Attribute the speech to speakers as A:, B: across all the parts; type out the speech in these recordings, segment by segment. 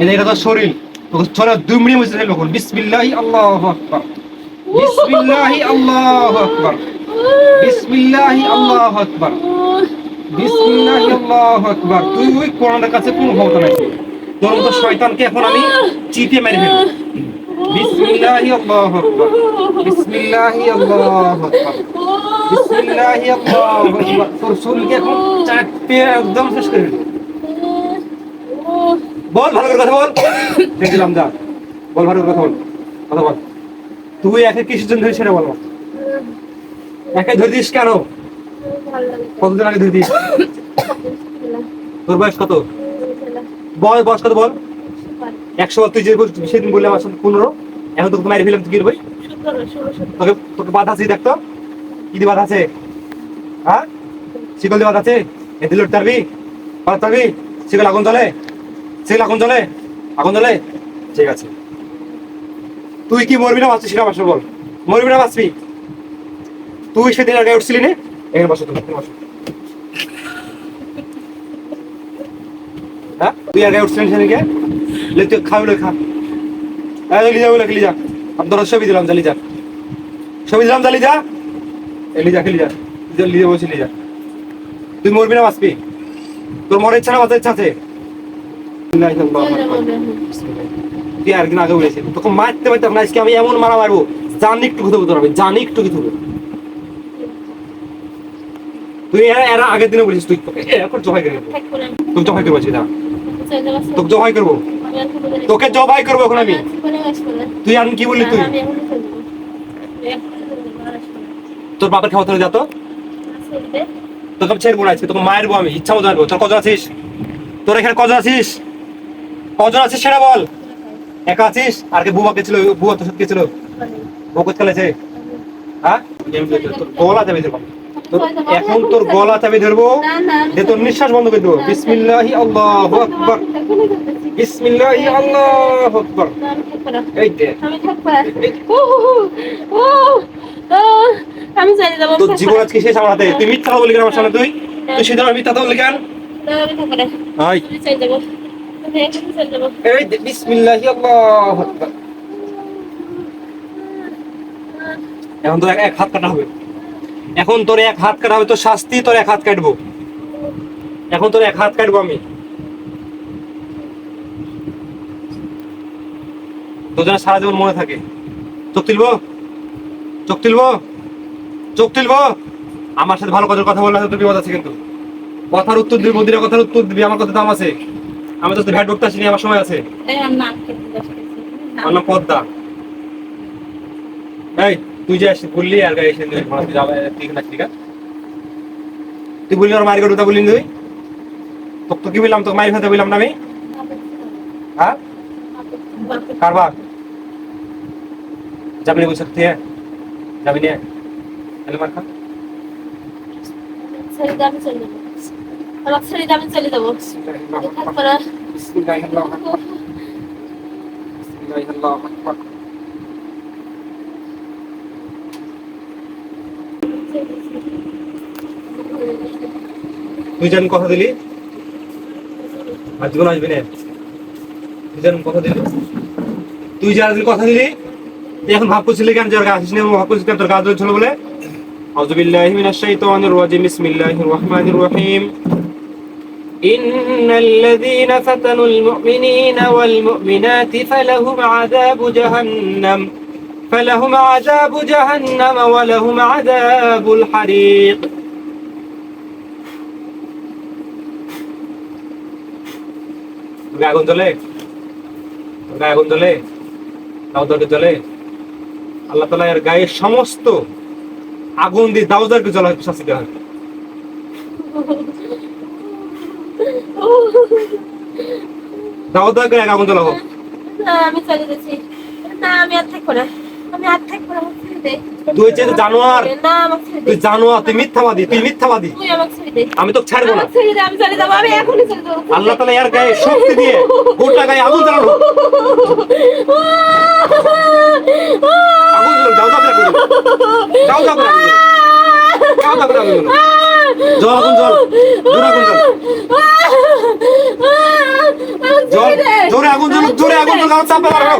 A: এই এটা শরীর। চলে দুই মিনিট ফেলব কোন বিসমিল্লাহি আল্লাহু আকবার। বিসমিল্লাহি আল্লাহু আকবার। বিসমিল্লাহি আল্লাহু আকবার। বিসমিল্লাহি আল্লাহু আকবার। তুই ওই কোরআনের কাছে কোনো ক্ষমতা নাই। শয়তানকে এখন আমি চিপে মেরে ফেলব। বিসমিল্লাহি আল্লাহু আকবার। বিসমিল্লাহি আল্লাহু আকবার। বিসমিল্লাহি আল্লাহু আকবার। তোর শরীরকে এখন চাপে একদম শেষ করে ফেলব বল ভালো করে কথা বল। দেখছিলাম যা। বল ভালো করে কথা বল। কথা বল। তুই একে কিসের জন্য ধরিস সেটা বল। একে ধরে দিস কেন? কতদিন আগে ধরে দিস? তোর বয়স কত? বল বয়স কত বল? একশো বল তুই যে বল- সেদিন বললে আমার পনেরো। এখন তোকে মারি ফেলাম তুই কি বই তোকে তোকে বাধা আছে দেখতো কি দিয়ে বাধা আছে? হ্যাঁ? শিকল দিয়ে বাধা আছে? এ দিল তারবি পার তারবি শিকল আগুন জ্বলে? শিকল আগুন জ্বলে আগুন জ্বলে ঠিক আছে। তুই কি মরবি না বাঁচছিস না বাসো বল। মরবি না বাঁচবি? তুই সেদিন আগে উঠছিলি না? এখানে বসো তুমি বসো। হ্যাঁ? তুই আগে উঠছিলি সেদিনকে? তুই খাবি খা। এই লি যা বলে যা। আমি তোর ছবি দিলাম, যা ছবি দিলাম, যা এলি যা। খেলি যা যা। বসে যা। তুই মরবি না বাঁচবি? তোর মরার ইচ্ছা না, বাঁচার ইচ্ছা আছে? তুই আর একদিন আগে বলেছি তোকে মারতে পারতাম না আজকে আমি এমন মারা মারবো জানি একটু জানি একটু তুই এরা আগের দিনে বলেছিস তুই তোকে এখন জবাই করে তোকে জবাই করব সেটা তোকে জবাই করব। তোকে জবাই করব এখন আমি। তুই আর কি বললি তুই? তোর বাবার খাওয়া তোর যা তো। তোকে আমি ছেড়বো না আজকে তোকে মারবো আমি ইচ্ছা মতো মারবো। তোর কজন আছিস? তোর এখানে কজন আছিস? কজন আছিস সেটা বল। একা আছিস? আর কে বুবা ছিল বুয়া তোর সাথে ছিল? ও কোথায় খেলেছে? হ্যাঁ? গলা যাবে ধরবো। তোর এখন তোর গলা চাবি ধরবো। যে তোর নিঃশ্বাস বন্ধ করে দেবো। বিসমিল্লাহি আল্লাহু আকবার। বিসমিল্লাহি আল্লাহু আকবার। এই দে।
B: আমি চলে যাব।
A: তোর জীবন আজকে শেষ আমার হাতে। তুই মিথ্যা কথা বলি কেন আমার সামনে? তুই? তুই সেদিন আমার মিথ্যা কথা বলি কেন?
B: যাব চলে যাব।
A: এই বিসমিল্লাহি আল্লাহু এখন তোর এক- হাত কাটা হবে। এখন তোর এক হাত কাটা হবে, তোর শাস্তি, তোর এক হাত কাটবো। এখন তোর এক হাত কাটবো আমি। তোর যেন সারা জীবন মনে থাকে। চোখ তুলবো? চোখ তুলবো? চোখ তুলবো? আমার সাথে ভালো কথার কথা বললে তোর বিপদ আছে কিন্তু। কথার উত্তর দিবি, মন্দিরের কথার উত্তর দিবি, আমার কথা দাম আছে। আমি তো ভ্যাট ঢুকতে আসিনি আমার সময় আছে।
B: এই আমার নাম
A: পদ্মা। এই তুই যে আসি বললি আর গায়ে এসে তুই ঘোড়া যাবে ঠিক না ঠিক আছে। তুই বললি ওর মারি কথা বললি তুই? তোকে তো কি বললাম তোকে মারি ফেলতে বললাম না আমি? হ্যাঁ? কারবার। যাবি না বুঝতে যাবি না? তাহলে মার খা।
B: দিয়ে আমি চলে আচ্ছা, রক্সারিতে আমি চলে যাব।
A: কথা দিলি? আসবি না। কথা দিলি? তুই যে আজকে কথা দিলি এখন ভাব করছিলি কেন তোর আসিস না? ভাব করছিস কেন তোর কাজ হচ্ছিল বলে? আউযু বিল্লাহি মিনাশ শাইতানির রাজিম। বিসমিল্লাহির রহমানির রহিম। إن الذين فتنوا المؤمنين والمؤمنات فلهم عذاب جهنم فلهم عذاب جهنم ولهم عذاب الحريق গায়ে আগুন জ্বলে গায়ে আগুন জ্বলে দাউদারকে জ্বলে আল্লাহ তালা এর গায়ে সমস্ত আগুন দিয়ে দাউদারকে জ্বলা শাস্তি দেওয়া হয় দাউদারকে এক আগুন জ্বলা হোক
B: আমি চলে যাচ্ছি না আমি আর থাকব না আমি আর থাকব না আমাকে ছেড়ে দে
A: তুই যে জানোয়ার তুই জানোয়ার তুই মিথ্যাবাদী তুই মিথ্যাবাদী
B: তুই আমাকে ছেড়ে দে
A: আমি ছাড়বো না
B: চলে চলে যাব
A: আল্লাহ তালা এর গায়ে শক্তি দিয়ে গোটা গায়ে আগুন জ্বালানো আগুন দাও দাও করে আগুন। দাও দাও করে আগুন। দাও দাও করে আগুন জল জল আগুন জল জল জোরে আগুন জ্বলুক, জোরে আগুন জ্বলুক, আমার চাপা মারো।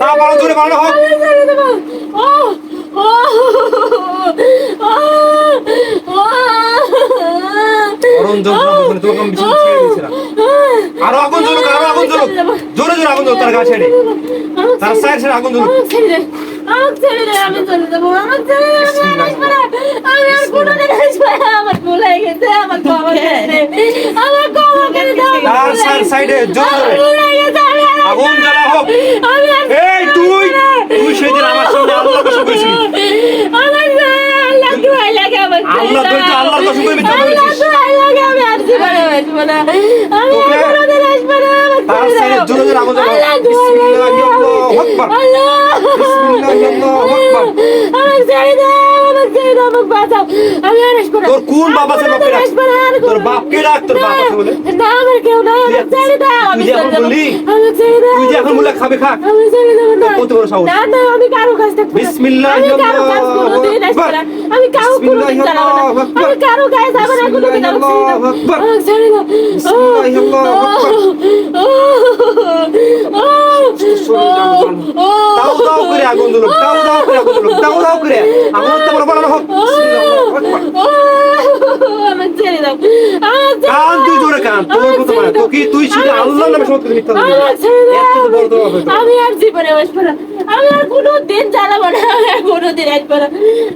A: তাপ আরও জোরে বাড়ানো হোক। আরও আগুন জ্বলুক, আরও আগুন জ্বলুক। জোরে জোরে আগুন জ্বলুক তার গা ছেড়ে। তার সাইড ছেড়ে আগুন জ্বলুক। আগুন জ্বালা হোক।
B: আমি
A: এই তুই সেদিন আমার সামনে আল্লাহর কসম করেছিলি
B: আমার আল্লাহ দোহাই লাগে আমার
A: আল্লাহ তুই তো আল্লাহর কসম করে মিথ্যা
B: আল্লাহ
A: বলেছিস।
B: দোহাই লাগে আমি আর জীবনে আসব না আমি আর
A: তোকে-
B: কোনোদিন আসব না আমার
A: তার
B: ছেড়ে
A: সাইডে
B: দাও।
A: জোরে জোরে আগুন জ্বালা হোক।
B: আল্লাহ দোহাই লাগে
A: বিসমিল্লাহির আকবার।
B: আল্লাহ
A: বিসমিল্লাহির আকবার।
B: আমাকে ছেড়ে দাও আমাকে ছেড়ে দাও বাঁচাও। আমি আর আসব না।
A: তোর কোন আছে
B: আর
A: বাপকে ডাক? তোর বাপকে ডাক, তোর আছে বলে?
B: না আমার কেউ না আমাকে ছেড়ে দাও আমি যাব।
A: বললি?
B: আমাকে ছেড়ে দাও
A: তুই এখন বলে খাবে খা
B: আমি ছেড়ে দেবো না।
A: কত বড় সাহস?
B: না না আমি কারও কাছ থেকে
A: বিসমিল্লাহির
B: আমি কারও কাছ কোনোদিন আসব না। আমি কারও কোনোদিন
A: বিসমিল্লাহির
B: চালাবো না। আমি কারও গায়ে যাব না কোনোদিন আমাকে ছেড়ে দাও।
A: বিসমিল্লাহির আকবার।
B: আমাকে ছেড়ে দাও।
A: বিসমিল্লাহির দাও দাও করে আগুন জ্বলুক দাও দাও করে আগুন জ্বলুক দাও দাও করে। আগুন তো বড় হোক বিসমিল্লাহির আকবার।
B: আমাকে ছেড়ে দাও
A: কান তুই জোরে কান তোর
B: আমাকে
A: মানে তো কি তুই শুধু আল্লাহর নামে সমস্ত মিথ্যা বলবি
B: আমাকে ছেড়ে দাও।
A: এর থেকে বড় তোমার হয়তো।
B: আমি আর জীবনে আসব না। আমি আর কোনো দিন চালাবো না। আমি আর কোনো দিন আসব না।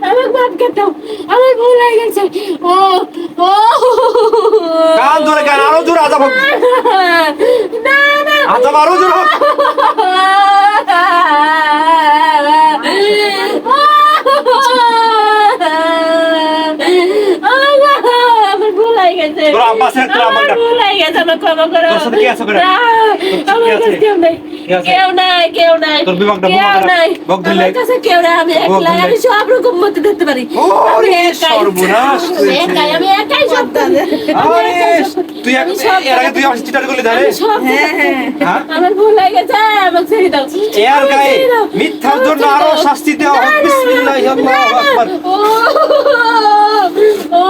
B: আমাকে মাফ করে দাও। আমার ভুল হয়ে গেছে। ও ও।
A: কান জোরে কান আরও জোরে আজাব হোক
B: না না।
A: আজাব আরও জোরে হোক
B: গেছে
A: তোর
B: আমার
A: ডাক।
B: ভুল হয়ে গেছে আমার ক্ষমা করো।
A: তোর সাথে কে আছে?
B: না, আমার? কাছে কেউ নাই? কেউ নাই কেউ নাই।
A: তোর বিভাগটা
B: কেউ নাই।
A: বক ধরলে?
B: আমার কাছে কেউ নাই আমি একলা আমি সব রকম মতে ধরতে পারি। আমি
A: ওরে
B: একাই।
A: সর্বনাশ
B: আমি একাই আমি একাই সব করি।
A: আরে তুই এক- এর আগে তুই আমার চিটার করলি জানে
B: আমি সব
A: হ্যাঁ
B: আমার ভুল হয়ে গেছে আমাকে ছেড়ে দাও।
A: এর গায়ে মিথ্যার জন্য
B: আরও
A: শাস্তি দেওয়া হোক
B: না,
A: আল্লাহু আকবার
B: ও ও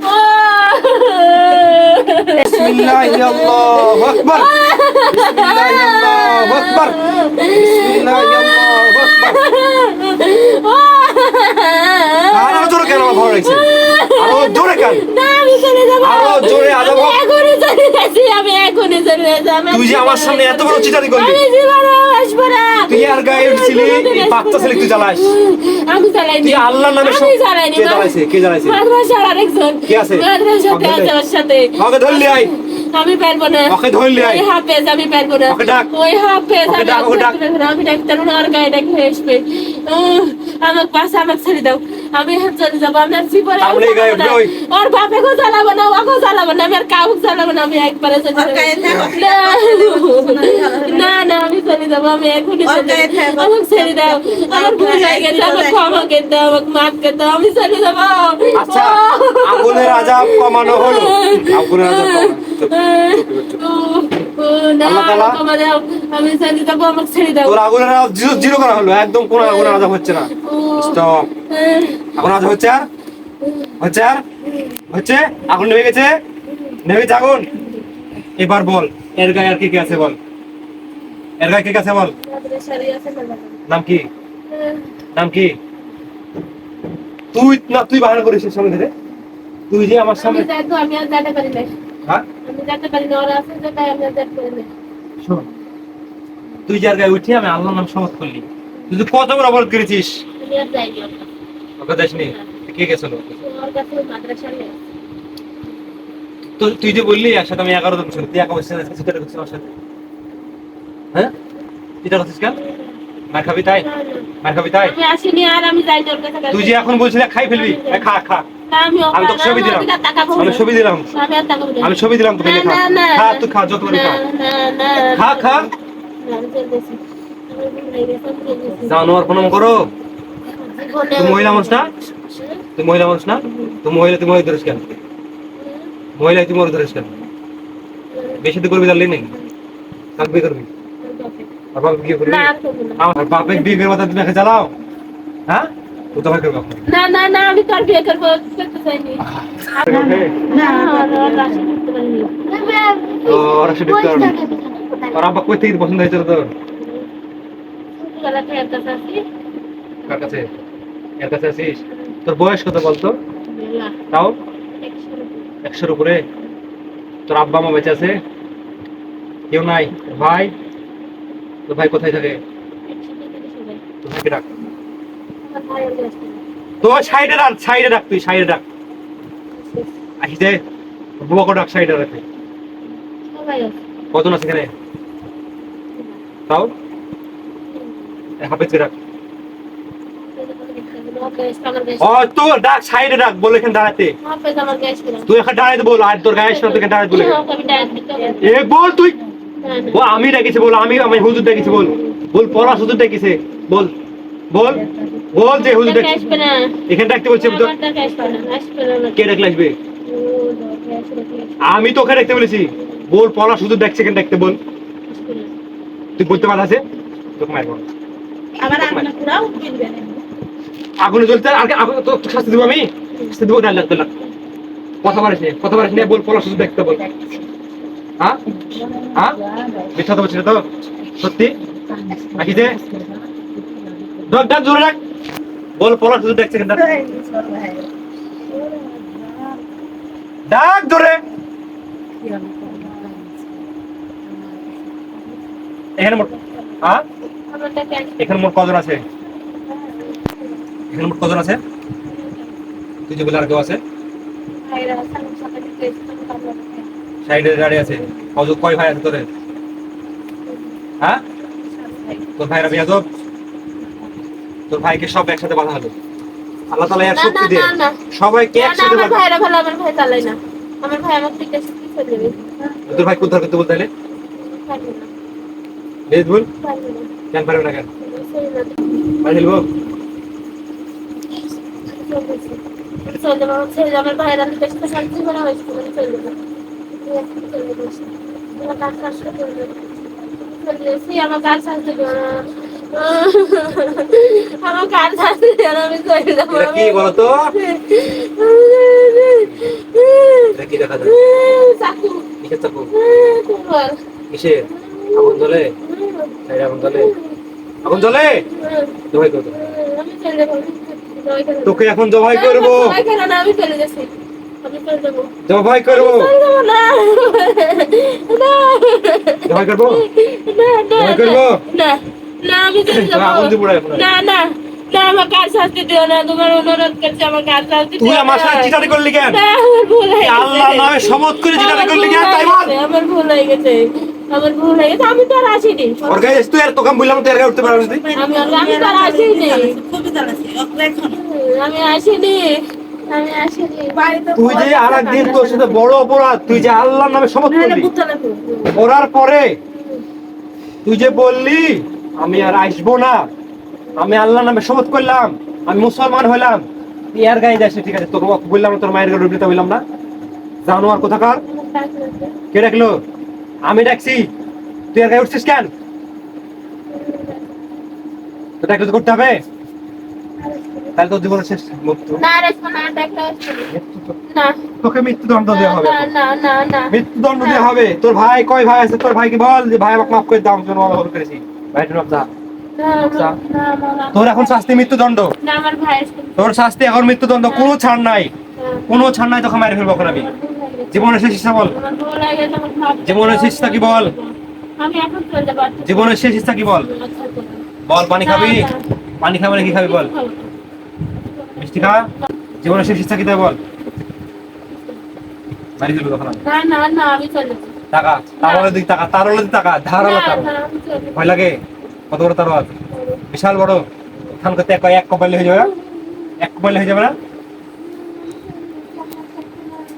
B: ও
A: বিসমিল্লাহির আল্লাহু আকবার বিসমিল্লাহির আল্লাহু আকবার বিসমিল্লাহির আল্লাহু আকবার আর জোরে কেন ভয় লাগছে আরও জোরে কেন
B: না, আমি চলে যাব।
A: আরও জোরে আজাব
B: আমি
A: হোক।
B: এখনই চলে যাচ্ছি, আমি এখনই চলে যাচ্ছি।
A: তুই যে আমার সামনে এত বড় চিটারি করলি। তুই আর গায়ে উঠছিলি বাচ্চা ছেলে তুই জ্বালাস।
B: আমি চালাইনি
A: তুই আল্লাহর নামে
B: আমি
A: কে জ্বালাইছে? কে জ্বালাইছে?
B: মাদ্রাসার আরেকজন।
A: কে আছে? ওকে
B: আছে
A: ধরলে?
B: ওর সাথে।
A: ওকে ধরলি আয়।
B: আমি পারব না।
A: ওকে ধরলি
B: হাফেজ আমি পারব না।
A: ওকে ডাক।
B: ওই হাফেজ আমি
A: ডাক, ওকে ডাক।
B: আমি না। আর গায়ে আসবে। আমাকে পাশে আমাকে ছেড়ে দাও। আমি চলে যাব আমি আর জীবনে? ওর বাপেকেও চালাবো না। ওকেও চালাবো না আমি আর কাউকে চালাবো না আমি একবারে চলে না। না আমি চলে যাব আমি এখনই আমাকে ছেড়ে দাও আমার ভুল হয়ে গেছে আমাকে ক্ষমা করে দাও আমাকে মাফ করে দাও আমি চলে যাব
A: আচ্ছা আগুনের আজাব কমানো হলো? আগুনের আজাব জিরো করা হলো, একদম কোনো হচ্ছে না। হচ্ছে হচ্ছে আর? হচ্ছে? আগুন নেমে গেছে? আগুন? এবার বল, এর গায়ে আর কি কি আছে বল? এর গায়ে কি আছে বল? নাম কি? নাম কি? তুই না, তুই বাহানা করিস ধরে। তুই যে আমার সামনে
B: আমি আর না
A: হ্যাঁ?
B: না তাই না
A: যার গায়ে উঠি আমি আল্লাহর নাম শপথ করলি। তুই কত বড় অপরাধ করেছিস। ওকে দেশনি কে গেছিল। তো তুই যে বললি একসাথে আমি এগারো জন ছিল তুই একা বসে আছিস সেটা করছিস আমার সাথে? হ্যাঁ? এটা করছিস কেন? মার খাবি তাই?
B: না, না।
A: খাবি তাই? তুই যে এখন বলছিলি খাই ফেলবি খা খা।
B: না, আমি কাছে-
A: ছবি দিলাম। আমি ছবি দিলাম।
B: আমি
A: ছবি দিলাম তোকে খা খা
B: না।
A: তুই খা যত খা খা খা। জানোয়ার প্রণাম করো। মহিলা মানুষ না? তুই মহিলা মানুষ না? তুই মহিলা তুই মহিলা ধরিস কেন? মহিলা মরে ধরিস কেন? বেশি তো করবি তাহলে নাকি? কাক বিয়ে করবি? আর বাপে বিয়ে করবি? আমার বাপে বিয়ে করে মাথা তুমি একা চালাও হ্যাঁ?
B: না। না না আমি তোর বিয়ে করব করতে চাইনি। না আর আর রাশি করতে পারিনি।
A: তো ওরা সেটা করবে তোর আব্বা কই থেকে পছন্দ হয়েছিল তোর?
B: ছোটবেলা থেকে একটা চাষি
A: কার কাছে? এর কাছে আছিস তোর বয়স কত বলতো? তাও?
B: একশোর উপরে।
A: তোর আব্বা মা বেঁচে আছে? কেউ নাই? ভাই? তোর ভাই কোথায় থাকে। তোর ভাইকে ডাক।
B: না।
A: সাইডে ডাক সাইডে ডাক তুই, সাইডে ডাক সাইডে রাখে।
B: আছে।
A: এখানে? তাও? হাফেজকে ও, তোর ডাক ডাক। তুই বল
B: দিতে
A: এ, বল তুই। আমি ডেকেছি, বল, আমি আমি হুজুর ডেকেছি, বল। বল, পলাশ হুজুর ডেকেছে, বল। বল। বল যে হুজুর
B: আসবে না।
A: এখানে ডাকতে বলছি তো। কে ডাকলে আসবে। আমি তোকে ডাকতে বলেছি। বল পলাশ হুজুর ডাকছে এখানে ডাকতে বল। তুই বলতে পার আছে? তোকে মারবো।
C: আবার আগুনে পুরাও বিলবে না।
A: আগুনে জ্বলতে আর তো শাস্তি দেবো আমি? শাস্তি দেবো? ডাল ডাল কথা নি কথা পারিস না বল পলাশ হুজুর ডাকতে বল। হ্যাঁ? হ্যাঁ? মিথ্যা তো বলছিস তো? সত্যি? নাকি যে? ডাক ডাক জোরে ডাক। বল পলাশ হুজুর ডাকছে এখানে ডাক। জোরে এখানে মোট হ্যাঁ। এখানে মোট কজন আছে? এখানে মোট কজন আছে? তুই যে বলে আর কেউ আছে। সাইডে দাঁড়িয়ে আছে। কয় ভাই আছে তোদের? হ্যাঁ? তোর ভাইরা বিয়াদব? তোর ভাইকে সব একসাথে বাঁধা হলো আল্লাহ তালা এক শক্তি দিয়ে। সবাইকে একসাথে বাঁধা
B: ভাইরা ভালো, আমার ভাই চালায় না। আমার ভাই আমার থেকে কি করে দেবে?
A: তোর ভাই কোথায় করতে বলতে
B: পারবে না,
A: বেশ বল। কেন পারবে না কেন
B: চলে যাবে, চলে। যাবে, ছেলে, আমার আমার কাছে তো শান্তি করে হয়েছে, চলে যাবে। চলে যাবি। আমার কাজ কাজ করে চলে যাবে। চলে যাচ্ছি, আমার কাজ শান্তি করে না। আমার কাজ শান্তি করে না, আমি।
A: এটা কি বলতো? কি দেখা যায়?
B: চাকু।
A: কিসের চাকু?
B: কুমার
A: আগুন জ্বলে? সাইডে আগুন জ্বলে? আগুন জ্বলে? জবাই করব
B: আমি চলে যাব।
A: তোকে এখন জবাই করব।
B: আমি চলে যাচ্ছি।
A: জবাই করব। জবাই করব? জবাই করব?
B: না। না আমি চলে যাব
A: না
B: না। না না আমার কাজ শাস্তি দিও না তোমার অনুরোধ করছি আমার কাজ শাস্তি
A: তুই আমার সাথে চিটারি করলি কেন?
B: না, আমার ভুল হয়ে গেছে।
A: আল্লাহর নামে শপথ করে চিটারি করলি কেন তাই বল।
B: আমার ভুল হয়ে গেছে আমার ভুল হয়ে গেছে আমি তো আর আসিনি।
A: ওর গায়ে তুই আর তোকে বললাম তুই আর উঠতে পারবি না
B: আমি আমি তো আর আসিনি।
C: খুবই জ্বালাচ্ছে
B: আমি আসিনি। আমি আসিনি।
C: বাড়িতে
A: তুই যে আর একদিন তোর সাথে বড় অপরাধ তুই যে আল্লাহর নামে শপথ করলি। করার পরে তুই যে বললি আমি আর আসব না। আমি আল্লাহর নামে শপথ করলাম। আমি মুসলমান হইলাম তুই আর গায়ে যাস ঠিক আছে? তোকে বললাম তোর মায়ের গায়ে উঠতে হইলাম না। জানোয়ার কোথাকার? কে ডাকলো? আমি ডাকছি। তুই আর গায়ে উঠছিস কেন? তো ডাকলে তো করতে হবে। তাহলে তোর জীবনের শেষ মৃত্যু। তোকে মৃত্যুদণ্ড দেওয়া হবে।
B: না না না না।
A: মৃত্যুদণ্ড দেওয়া হবে। তোর ভাই কয় ভাই আছে? তোর ভাইকে বল যে ভাই আমাকে মাফ করে দাও আমি জন্য করেছি। আচ্ছা। তোর এখন শাস্তি মৃত্যুদণ্ড। তোর শাস্তি এখন মৃত্যুদণ্ড। কোনো ছাড় নাই। কোনো ছাড় নাই তোকে মারি ফেলব এখন আমি। জীবনের শেষ ইচ্ছা বল।
B: ভাব
A: জীবনের শেষ ইচ্ছা কি বল? জীবনের শেষ ইচ্ছা কি বল? বল পানি খাবি? পানি খাবি না কি খাবি বল? মিষ্টি খা। জীবনের শেষ ইচ্ছা কি তাই বল? মারি ফেলব তখন
B: না না না আমি চলে
A: টাকা তারলে দিক টাকা তারলে দিক টাকা ধারালো তার। ভয় লাগে? কত বড় তার বিশাল বড়। এখান করতে এক এক কপালে হয়ে যাবে এক কপালে হয়ে যাবে না?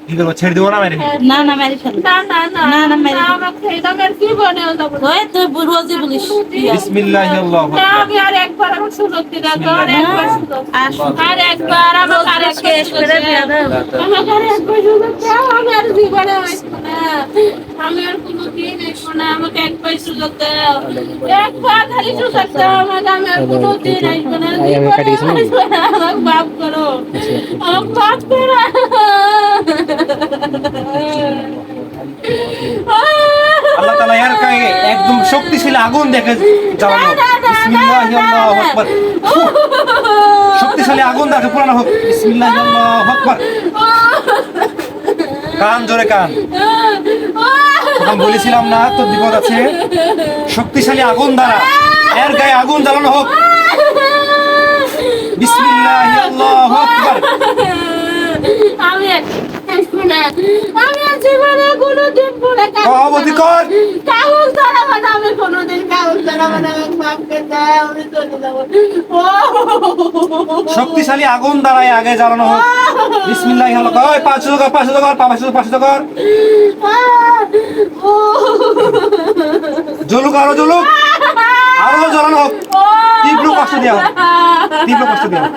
A: কি করব ছেড়ে দেবো না মেরে
C: না না মারি ফেল
B: না না না
C: না, না, মেরে
B: না আমাকে এটা আমার জীবনেও যাব না।
C: ওই তুই রোজই বলিস।
A: বিসমিল্লাহ আল্লাহ
B: না, আমি আর একবার আমার সুযোগ দিন আর একবার সুযোগ।
C: আর
B: আর একবার আমার আর
C: শেষ করে দাও।
B: আমাকে আর একবার সুযোগ দাও আমি আর জীবনে আসব না। আমি আর কোনো দিন আসব না আমাকে একবার সুযোগ দাও একবার খালি সুযোগ দাও আমাকে আমি আর কোনো দিন আসব না জীবনে আসব না আমাকে মাফ করো। আমাকে মাফ করো
A: আল্লাহ তালা এর কাছে এক শক্তিশালী আগুন দেখে জ্বালানো হোক। বিসমিল্লাহি আকবার। শক্তিশালী আগুন দেখে পুরানো হোক। বিসমিল্লাহি আল্লাহু আকবার। কান জোরে কান। তখন বলেছিলাম না তোর বিপদ আছে। শক্তিশালী আগুন দ্বারা এর গায়ে আগুন জ্বালানো হোক। বিসমিল্লাহি আল্লাহু আকবার।
B: আমি আর আসব না। আমি আর জীবনে কোনোদিন পরে
A: সভাপতি কর।
B: কাগজ ধরাবো না আমি কোনোদিন কাগজ ধরাবো না আমি মাপকে দেয় আমি চলে যাব।
A: শক্তিশালী আগুন এর আগে জ্বালানো হোক। বিসমিল্লাহি ওই পাঁচশো টাকা পাঁচশো টাকা পাঁচশো পাঁচশো টাকা
B: ও
A: জ্বলুক আরও জ্বলুক আরও জ্বালানো হোক। তীব্র কষ্ট দেওয়া হোক। তীব্র কষ্ট দেওয়া হোক।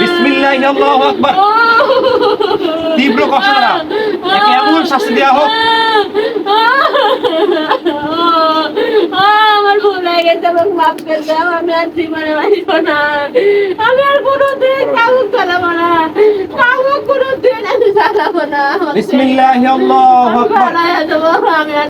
A: বিসমিল্লাহি আল্লাহু আকবার তীব্র কষ্ট দ্বারা। একে এমন শাস্তি দেওয়া হোক।
B: আমার ভুল হয়ে গেছে এবং মাফ করে দাও আমি আর জীবনে বাঁচবো না। আমি আর কোনোদিন কাগজ চালাবো না। কাগজ কোনোদিন আমি চালাবো না।
A: বিসমিল্লাহ আল্লাহু
B: আমি আর